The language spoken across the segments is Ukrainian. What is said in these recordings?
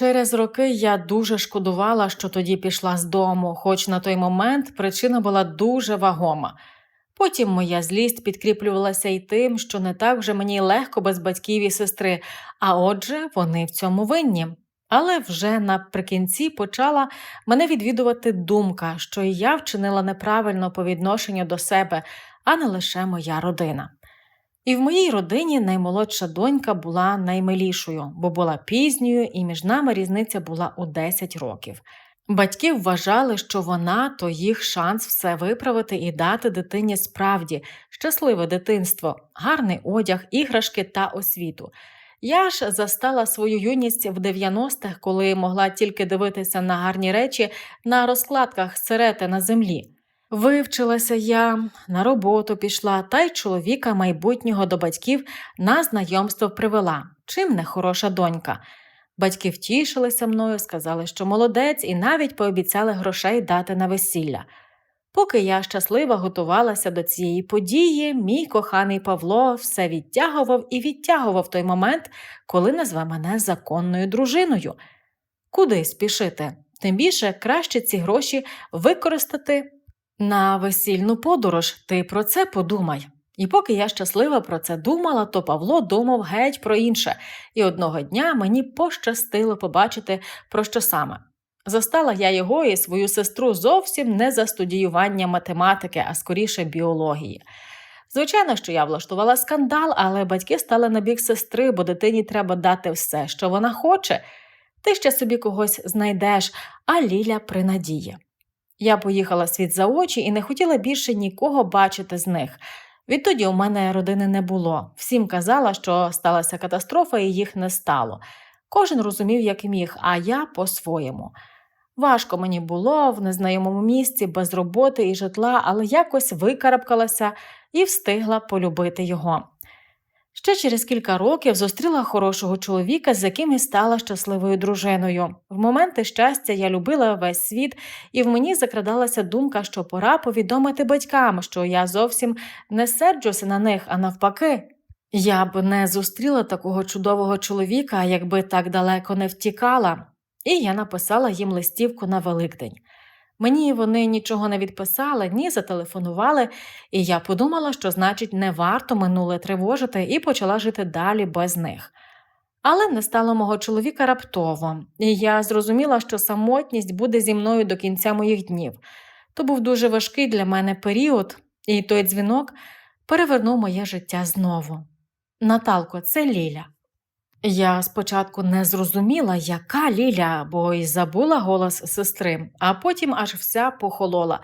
Через роки я дуже шкодувала, що тоді пішла з дому, хоч на той момент причина була дуже вагома. Потім моя злість підкріплювалася й тим, що не так вже мені легко без батьків і сестри, а отже, вони в цьому винні. Але вже наприкінці почала мене відвідувати думка, що і я вчинила неправильно по відношенню до себе, а не лише моя родина. І в моїй родині наймолодша донька була наймилішою, бо була пізньою, і між нами різниця була у 10 років. Батьки вважали, що вона то їх шанс все виправити і дати дитині справді щасливе дитинство, гарний одяг, іграшки та освіту. Я ж застала свою юність в 90-х, коли могла тільки дивитися на гарні речі на розкладках сирети на землі. Вивчилася я, на роботу пішла, та й чоловіка майбутнього до батьків на знайомство привела. Чим не хороша донька. Батьки втішилися мною, сказали, що молодець, і навіть пообіцяли грошей дати на весілля. Поки я щасливо готувалася до цієї події, мій коханий Павло все відтягував і відтягував той момент, коли назве мене законною дружиною. Куди спішити? Тим більше краще ці гроші використати на весільну подорож. Ти про це подумай. І поки я щаслива про це думала, то Павло думав геть про інше, і одного дня мені пощастило побачити, про що саме. Застала я його і свою сестру зовсім не за студіювання математики, а скоріше біології. Звичайно, що я влаштувала скандал, але батьки стали на бік сестри, бо дитині треба дати все, що вона хоче. Ти ще собі когось знайдеш, а Ліля принадіє. Я поїхала світ за очі і не хотіла більше нікого бачити з них. Відтоді у мене родини не було. Всім казала, що сталася катастрофа і їх не стало. Кожен розумів, як міг, а я по-своєму. Важко мені було в незнайомому місці, без роботи і житла, але якось викарабкалася і встигла полюбити його. Ще через кілька років зустріла хорошого чоловіка, з яким і стала щасливою дружиною. В моменти щастя я любила весь світ, і в мені закрадалася думка, що пора повідомити батькам, що я зовсім не серджуся на них, а навпаки. Я б не зустріла такого чудового чоловіка, якби так далеко не втікала, і я написала їм листівку на Великдень. Мені вони нічого не відписали, ні зателефонували, і я подумала, що, значить, не варто минуле тривожити, і почала жити далі без них. Але не стало мого чоловіка раптово, і я зрозуміла, що самотність буде зі мною до кінця моїх днів. То був дуже важкий для мене період, і той дзвінок перевернув моє життя знову. Наталко, це Ліля. Я спочатку не зрозуміла, яка Ліля, бо й забула голос сестри, а потім аж вся похолола.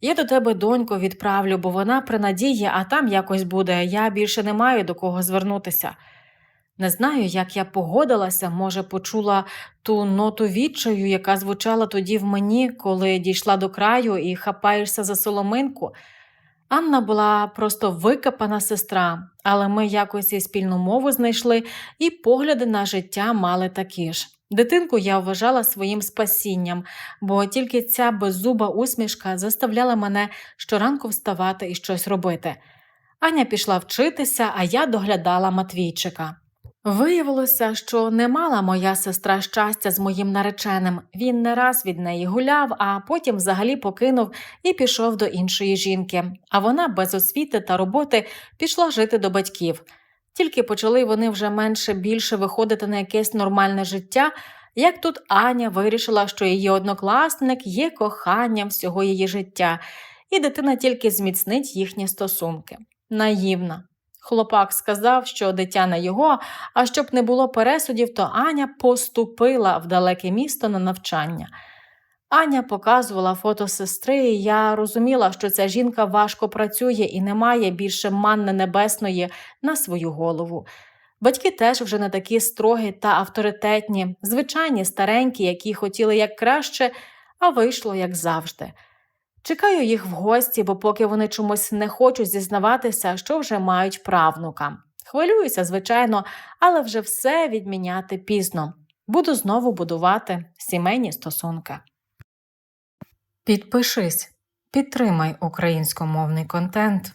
Я до тебе доньку відправлю, бо вона при надії, а там якось буде, я більше не маю до кого звернутися. Не знаю, як я погодилася, може, почула ту ноту відчаю, яка звучала тоді в мені, коли дійшла до краю і хапаєшся за соломинку. Анна була просто викопана сестра, але ми якось і спільну мову знайшли, і погляди на життя мали такі ж. Дитинку я вважала своїм спасінням, бо тільки ця беззуба усмішка заставляла мене щоранку вставати і щось робити. Аня пішла вчитися, а я доглядала Матвійчика. Виявилося, що не мала моя сестра щастя з моїм нареченим. Він не раз від неї гуляв, а потім взагалі покинув і пішов до іншої жінки. А вона без освіти та роботи пішла жити до батьків. Тільки почали вони вже менше більше виходити на якесь нормальне життя, як тут Аня вирішила, що її однокласник є коханням всього її життя, і дитина тільки зміцнить їхні стосунки. Наївна. Хлопак сказав, що дитя не його, а щоб не було пересудів, то Аня поступила в далеке місто на навчання. Аня показувала фото сестри, і я розуміла, що ця жінка важко працює і не має більше манни небесної на свою голову. Батьки теж вже не такі строгі та авторитетні, звичайні старенькі, які хотіли як краще, а вийшло як завжди. Чекаю їх в гості, бо поки вони чомусь не хочуть зізнаватися, що вже мають правнука. Хвилююся, звичайно, але вже все відміняти пізно. Буду знову будувати сімейні стосунки. Підпишись, підтримай українськомовний контент.